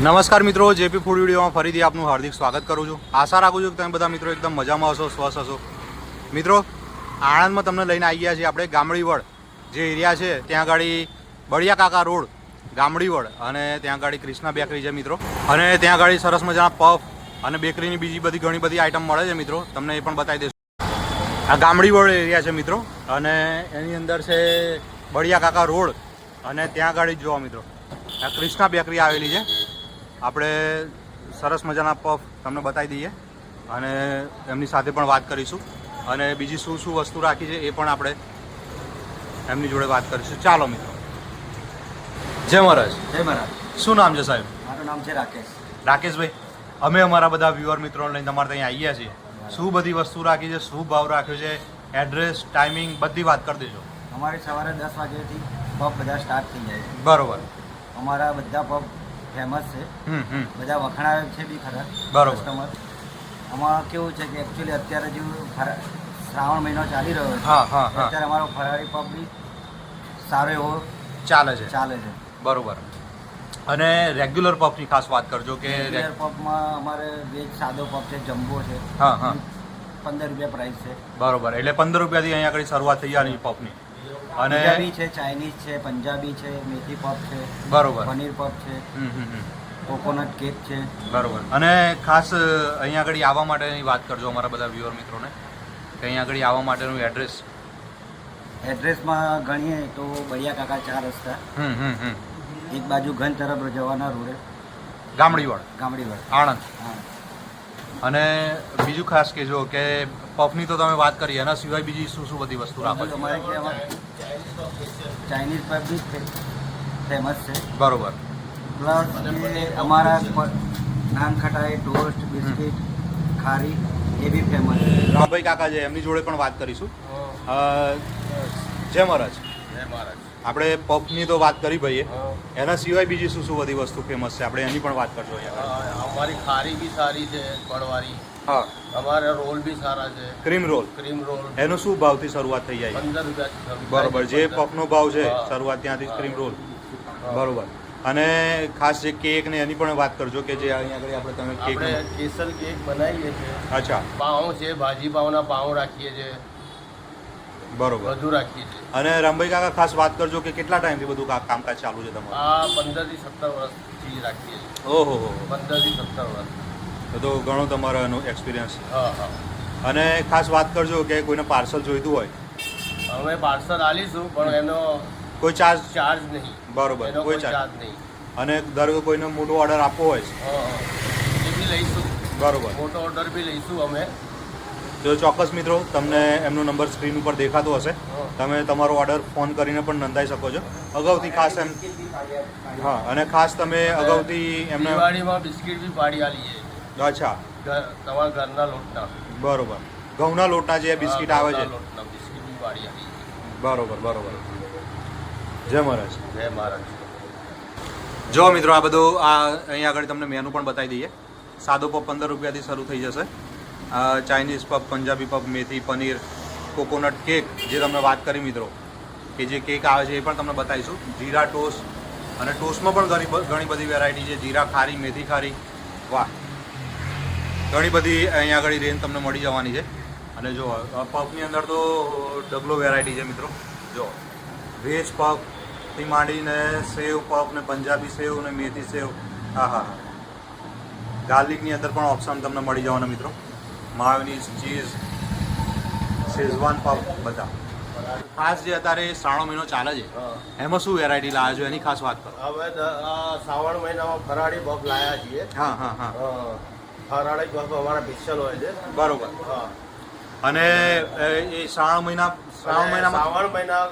નમસ્કાર મિત્રો, JP food વિડીયોમાં ફરીથી આપનું હાર્દિક સ્વાગત કરું છું. આશા રાખું છું કે તમે બધા મિત્રો એકદમ મજામાં હશો, સ્વસ્થ હશો. મિત્રો, આણંદમાં તમને લઈને આવી ગયા છીએ આપણે ગામડીવડ જે એરિયા છે, ત્યાં ગાડી બળિયા કાકા રોડ ગામડીવડ અને ત્યાં ગાડી ક્રિષ્ના બેકરી છે મિત્રો. અને ત્યાં ગાડી સરસ મજાના પફ અને બેકરીની બીજી બધી ઘણી બધી આઈટમ મળે છે મિત્રો. તમને એ પણ બતાવી દઈશું. આ ગામડીવડ એરિયા છે મિત્રો. અને એની અંદર છે બળિયા કાકા રોડ. અને ત્યાં ગાડી જોવા મિત્રો. આ ક્રિષ્ના બેકરી આવેલી છે. આપણે સરસ મજાના પફ તમને બતાવી દઈએ અને એમની સાથે પણ વાત કરીશું. અને બીજી શું શું વસ્તુ રાખી છે એ પણ આપણે એમની જોડે વાત કરીશું. ચાલો મિત્રો. જય મહારાજ. જય મહારાજ. શું નામ છે સાહેબ? મારું નામ છે રાકેશ. રાકેશભાઈ અમે અમારા બધા વ્યુઅર મિત્રોને લઈને તમારે ત્યાં આવ્યા છીએ. શું બધી વસ્તુ રાખી છે? શું ભાવ રાખ્યો છે? એડ્રેસ ટાઈમિંગ બધી વાત કરી દેજો. અમારે સવારે દસ વાગ્યાથી પબ બધા સ્ટાર્ટ થઈ જાય છે. બરોબર. અમારા બધા પબ ફેમસ છે. હમ હમ. બધા વખણાય છે બી ખરા બરોબર. કસ્ટમર આમાં કેવું છે કે એકચ્યુઅલી અત્યારે જે શ્રાવણ મહિનો ચાલી રહ્યો છે અત્યારે અમારો ફરાળી પબ બી સારો એવો ચાલે છે. ચાલે છે. બરોબર. અને રેગ્યુલર પફની ખાસ વાત કરજો કે રેગ્યુલર પબમાં અમારે વેજ સાદો પબ છે જમ્બો છે. હા હા. પંદર રૂપિયા પ્રાઇસ છે. બરોબર. એટલે પંદર રૂપિયાથી અહીંયા આગળ શરૂઆત થઈ જવાની પફની અને પંજાબી છે ચાઇનીઝ છે પંજાબી છે મેથી પફ છે બરોબર. પનીર પફ છે હમ હમ હમ. કોકોનટ કેક છે. બરોબર. અને ખાસ અહીંયા આગળ આવવા માટેની વાત કરજો અમારા બધા વ્યુઅર મિત્રોને કે અહીંયા આગળ આવવા માટેનું એડ્રેસ એડ્રેસમાં ગણીએ તો બળિયા કાકા ચાર રસ્તા. હમ હમ હમ. એક બાજુ ઘન તરફ જવાના રોડે. ગામડીવાડ. ગામડીવાડ. આણંદ. અને બીજું ખાસ કહેજો કે પફની તો તમે વાત કરી એના સિવાય બીજી શું શું બધી વસ્તુ રાખો છો? ચાઇનીઝ પફ બી ફેમસ છે બરોબર. પ્લસ અમારા નાન ખટાઈ ટોસ્ટ બિસ્કિટ ખારી એ બી ફેમસ છે. રામભાઈ કાકા છે એમની જોડે પણ વાત કરીશું. અ, જય મહારાજ. જય મહારાજ. આપણે પફની તો વાત કરી ભાઈએ. એના સિવાય બીજી શું શું બધી વસ્તુ ફેમસ છે? આપણે એની પણ વાત કરજો અમારી ખારી બી સારી છે પડવારી હા. અમારા રોલ બી સારા છે. Cream roll? Cream roll. એનો શું ભાવથી શરૂઆત થઈ જાય? પંદર રૂપિયાથી બરોબર જે પફનો ભાવ છે શરૂઆત ત્યાંથી ક્રીમ રોલ. બરોબર. અને ખાસ જે કેક ને એની પણ વાત કરજો કે જે અહીંયા આગળ આપણે તમે કેક આપણે કેસર કેક બનાવીએ છીએ અચ્છા. પાઉં છે ભાજી પાઉંના પાઉં રાખીએ છીએ બરોબર. બધું રાખીએ છીએ અને રામભાઈ કાકા ખાસ વાત કરજો કે કેટલા ટાઈમથી બધું કામકાજ ચાલુ છે તમારું? આ પંદરથી સત્તર વર્ષથી રાખીએ છીએ. ઓહો પંદરથી સત્તર વર્ષ. તો ઘણો તમારો એનો એક્સપિરિયન્સ હા હા. અને ખાસ વાત કરજો કે કોઈને પાર્સલ જોઈતું હોય. હવે પાર્સલ આલીશું પણ એનો કોઈ ચાર્જ ચાર્જ નહીં. બરોબર કોઈ ચાર્જ નહીં. અને ધારો કોઈને મોટો ઓર્ડર આપવો હોય. એ બી લઈશું. બરોબર. મોટો ઓર્ડર બી લઈશું અમે. તો ચોક્કસ મિત્રો તમને એમનો નંબર સ્ક્રીન ઉપર દેખાતો હશે. તમે તમારો ઓર્ડર ફોન કરીને પણ નોંધાઈ શકો છો. અગાઉથી ખાસ એમ હા અને ખાસ તમે અગાઉથી એમને દિવાળીમાં બિસ્કિટ બી પાડી આલીએ. અચ્છા. તમારા ઘરના લોટના. બરોબર. ઘઉંના લોટના જે બિસ્કિટ આવે છે. લોટના બરોબર બરોબર. જય મહારાજ. જય મહારાજ. જો મિત્રો આ બધું આ અહીંયા આગળ તમને મેનુ પણ બતાવી દઈએ. સાદો પપ પંદર રૂપિયાથી શરૂ થઈ જશે. આ ચાઇનીઝ પપ પંજાબી પપ મેથી પનીર કોકોનટ કેક જે તમને વાત કરી મિત્રો કે જે કેક આવે છે એ પણ તમને બતાવીશું. જીરા ટોસ્ટ અને ટોસ્ટમાં પણ ઘણી ઘણી બધી વેરાયટી છે. જીરા ખારી મેથી ખારી. વાહ. ઘણી બધી અહીંયા આગળ રેન્જ તમને મળી જવાની છે. અને જો આ પફની અંદર તો ડબલો વેરાયટી છે મિત્રો. જો વેજ પગ માંડીને સેવ પફ ને પંજાબી સેવ ને મેથી સેવ. હા હા ગાર્લિકની અંદર પણ ઓપ્શન તમને મળી જવાના મિત્રો. માયોનીઝ ચીઝ શેઝવાન પફ બધા. ખાસ જે અત્યારે શ્રાવણ મહિનો ચાલે છે એમાં શું વેરાયટી લાવ્યા છો? એની ખાસ વાત કરો. હવે શ્રાવણ મહિનામાં ફરાળી પગ લાયા છીએ. હા હા. હા. ફરાળી બફ અમારા સ્પેશિયલ હોય છે. બરોબર. હા. અને એ એ શ્રાવણ મહિના શ્રાવણ મહિના મહિનામાં? શ્રાવણ મહિના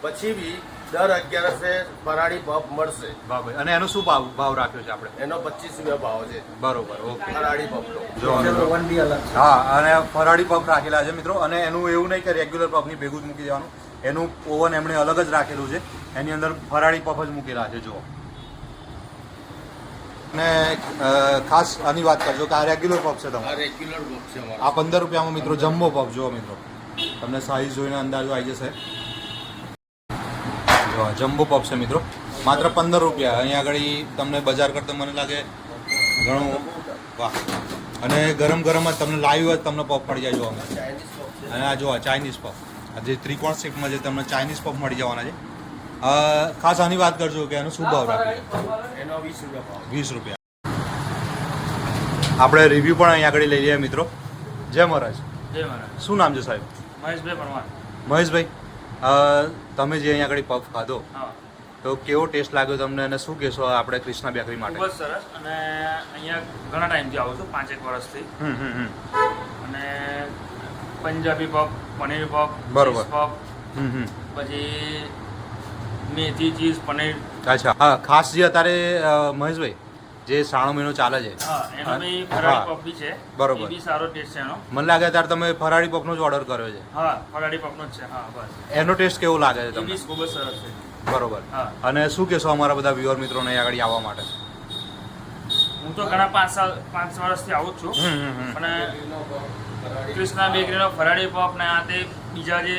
પછી બી દર અગિયારસે ફરાળી બફ મળશે. બાબા અને એનો શું ભાવ ભાવ રાખ્યો છે આપણે? એનો પચીસ રૂપિયા ભાવ છે. બરોબર ઓકે. ફરાળી છે. હા અને ફરાળી પફ રાખેલા છે મિત્રો. અને એનું એવું નહીં કે રેગ્યુલર પફની ભેગું જ મૂકી દેવાનું. એનું ઓવન એમણે અલગ જ રાખેલું છે. એની અંદર ફરાળી પફ જ મૂકેલા છે જુઓ. ને ખાસ આની વાત કરજો કે આ રેગ્યુલર પફ છે તમારે. રેગ્યુલર પફ છે અમારો. આ પંદર રૂપિયામાં મિત્રો જમ્બો પફ જુઓ મિત્રો. તમને સાઈઝ જોઈને અંદાજો આવી જશે. જો જમ્બો પફ છે મિત્રો. માત્ર પંદર રૂપિયા. અહીંયા આગળ તમને બજાર કરતાં મને લાગે ઘણું વાહ. અને ગરમ ગરમ જ તમને લાઈવ જ તમને પફ મળી જાય જોવા અને આ જોવા ચાઇનીઝ પફ આ જે ત્રિકોણ શેપમાં જે તમને ચાઇનીઝ પફ મળી જવાના છે ખાસ આની વાત કરજો કે એનો શું ભાવ રાખે? એનો વીસ રૂપિયા વીસ રૂપિયા. આપણે રિવ્યૂ પણ અહીંયા આગળ લઈ લઈએ મિત્રો. જય મહારાજ. જય મહારાજ. શું નામ છે સાહેબ? મહેશભાઈ પરમાર. મહેશભાઈ તમે જે અહીંયા આગળ પફ ખાધો તો કેવો ટેસ્ટ લાગ્યો તમને અને શું કહેશો આપણે કૃષ્ણા બેકરી ખૂબ માટે જ સરસ અને અહીંયા ઘણા ટાઈમથી આવું છું પાંચેક વર્ષથી. અને પંજાબી પપ પનીર પપ બરોબર. પફ પછી મેથી ચીઝ પનીર. અચ્છા હા ખાસ જે અત્યારે મહેશભાઈ જે શ્રાવણ મહિનો ચાલે છે. છે. બરોબર. બી સારો ટેસ્ટ છે એનો. મને લાગે ત્યારે તમે ફરાળી પફનો જ ઓર્ડર કર્યો છે. હા ફરાળી પપનો જ છે હા બસ. એનો ટેસ્ટ કેવો લાગે છે તમને? ખૂબ જ સરસ છે. બરોબર. અને શું કહેશો અમારા બધા વ્યુઅર મિત્રોને આગળ આવવા માટે? હું તો ઘણા પાંચ સાલ પાંચ વર્ષથી આવું જ છું. અને કૃષ્ણા બેકરીનો ફરાળી પફ ને આ તે બીજા જે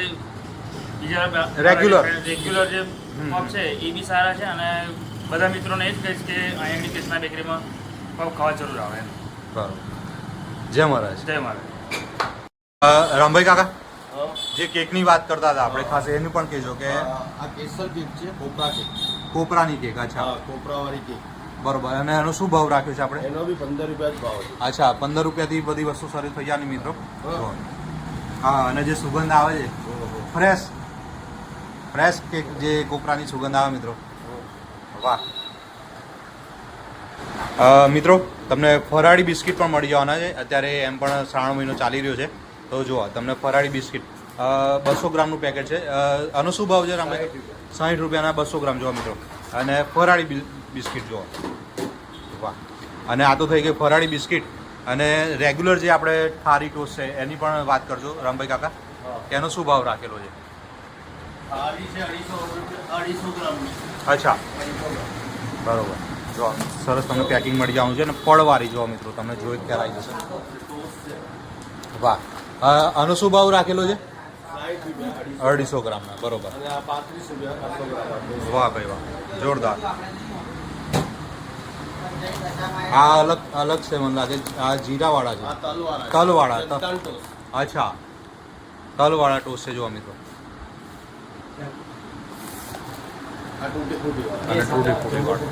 બીજા રેગ્યુલર રેગ્યુલર જે પપ છે એ બી સારા છે અને બધા મિત્રોને એ જ કહીશ કે અહીંયાની કૃષ્ણા બેકરીમાં પફ ખાવા જરૂર આવે એમ. બરાબર. જય મહારાજ. જય મહારાજ. રામભાઈ કાકા. જે કેકની વાત કરતા હતા આપણે ખાસ એનું પણ કહેજો કે આ કેસર કેક છે કોપરા કેક. કોપરાની કેક અચ્છા. હા કોપરાવાળી કેક. બરોબર. અને એનો શું ભાવ રાખ્યો છે આપણે? એનો બી પંદર રૂપિયા જ ભાવ છે. અચ્છા પંદર રૂપિયાથી બધી વસ્તુ શરૂ થઈ જાય મિત્રો? હા. હા અને જે સુગંધ આવે છે ફ્રેશ. ફ્રેશ કેક જે કોપરાની સુગંધ આવે મિત્રો. વાહ. મિત્રો તમને ફરાળી બિસ્કિટ પણ મળી જવાના છે. અત્યારે એમ પણ શ્રાવણ મહિનો ચાલી રહ્યો છે. તો જુઓ તમને ફરાળી બિસ્કિટ. બસો ગ્રામનું પેકેટ છે. આનો શું ભાવ છે રામભાઈ? સાઠ રૂપિયાના બસો ગ્રામ જોવા મિત્રો. અને ફરાળી બિસ્કિટ જુઓ. વાહ. અને આ તો થઈ ગઈ ફરાળી બિસ્કિટ. અને રેગ્યુલર જે આપણે ઠારી ટોસ્ટ છે એની પણ વાત કરજો રામભાઈ કાકા. એનો શું ભાવ રાખેલો છે થાળી છે અઢીસો રૂપિયા અઢીસો ગ્રામની અચ્છા. બરોબર. જો સરસ તમને પેકિંગ મળી જવાનું છે અને પડવાળી જો મિત્રો તમને જોઈ ખ્યાલ આવી જશે. વાહ. આનો શું ભાવ રાખેલો છે? અઢીસો ગ્રામ ગ્રામના બરોબર વાહ ભાઈ વાહ જોરદાર. આ અલગ અલગ છે મને લાગે આ જીરાવાળા છે. તલવાળા અચ્છા. તલવાળા ટોસ છે જોવા મિત્રો આ તૂટી ફૂટી અને ટૂટી ફૂટી વાળું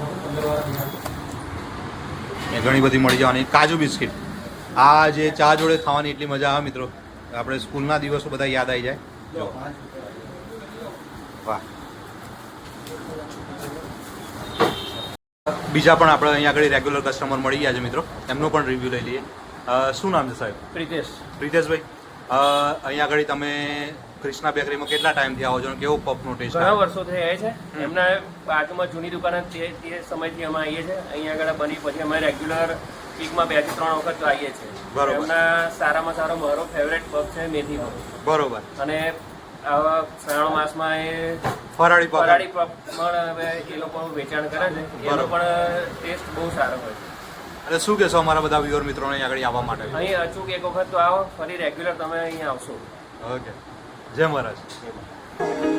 એ ઘણી બધી મળી જવાની. કાજુ બિસ્કિટ. આ જે ચા જોડે ખાવાની એટલી મજા આવે મિત્રો. આપણે સ્કૂલના દિવસો બધા યાદ આવી જાય. જો. વાહ. બીજા પણ આપણે અહીંયા આગળ રેગ્યુલર કસ્ટમર મળી ગયા છે મિત્રો. એમનો પણ રિવ્યૂ લઈ લઈએ. શું નામ છે સાહેબ? પ્રિતેશ. પ્રિતેશભાઈ. અહીંયા આગળ તમે કૃષ્ણા બેકરીમાં કેટલા ટાઈમથી આવો છો અને કેવો પફનો ટેસ્ટ ઘણા વર્ષોથી આવે છે એમના બાજુમાં જૂની દુકાન તે તે સમયથી અમે આવીએ છીએ. અહીંયા આગળ બની પછી અમે રેગ્યુલર વીકમાં બેથી ત્રણ વખત આવીએ છીએ. બરોબર. એમના સારામાં સારો મારો ફેવરેટ પફ છે મેથી પફ બરોબર. અને આવા શ્રાવણ માસમાં એ ફરાળી ફરાળી પબ પણ હવે એ લોકો વેચાણ કરે છે. એનો પણ ટેસ્ટ બહુ સારો હોય છે. અને શું કહેશો અમારા બધા વ્યુઅર મિત્રોને અહીં આગળ આવવા માટે? અહીં અચૂક એક વખત તો આવો ફરી રેગ્યુલર તમે અહીંયા આવશો. ઓકે જય મહારાજ.